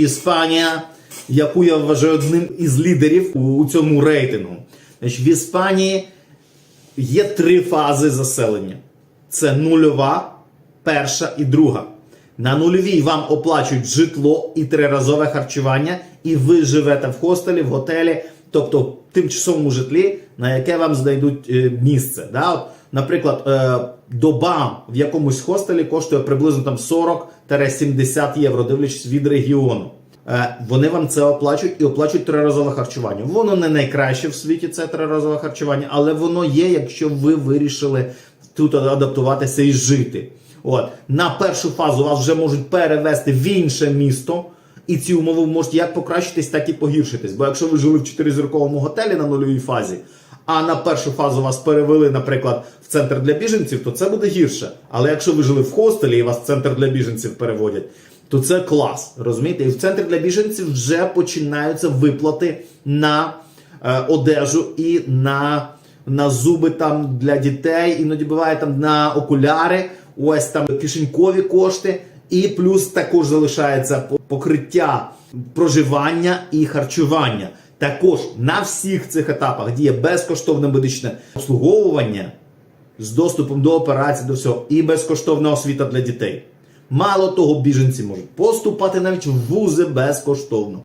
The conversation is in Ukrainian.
Іспанія, яку я вважаю одним із лідерів у, цьому рейтингу. Значить, в Іспанії є три фази заселення: це нульова, перша і друга. На нульовій вам оплачують житло і триразове харчування, і ви живете в хостелі, в готелі, тобто в тимчасовому житлі, на яке вам знайдуть е, місце. Да? От, наприклад, е, доба в якомусь хостелі коштує приблизно там 40-70 євро, дивлячись від регіону. Е, Вони вам це оплачують і оплачують триразове харчування. Воно не найкраще в світі, це триразове харчування, але воно є, якщо ви вирішили тут адаптуватися і жити. От на першу фазу вас вже можуть перевести в інше місто, і ці умови можуть як покращитись, так і погіршитись. Бо якщо ви жили в чотиризірковому готелі на нульовій фазі, а на першу фазу вас перевели, наприклад, в центр для біженців, то це буде гірше. Але якщо ви жили в хостелі і вас в центр для біженців переводять, то це клас. Розумієте? І в центрі для біженців вже починаються виплати на е, одежу і на, на зуби там для дітей, іноді буває там на окуляри, ось там кишенькові кошти. І плюс також залишається покриття проживання і харчування. Також на всіх цих етапах діє безкоштовне медичне обслуговування з доступом до операцій, до всього, і безкоштовна освіта для дітей. Мало того, біженці можуть поступати навіть в вузи безкоштовно.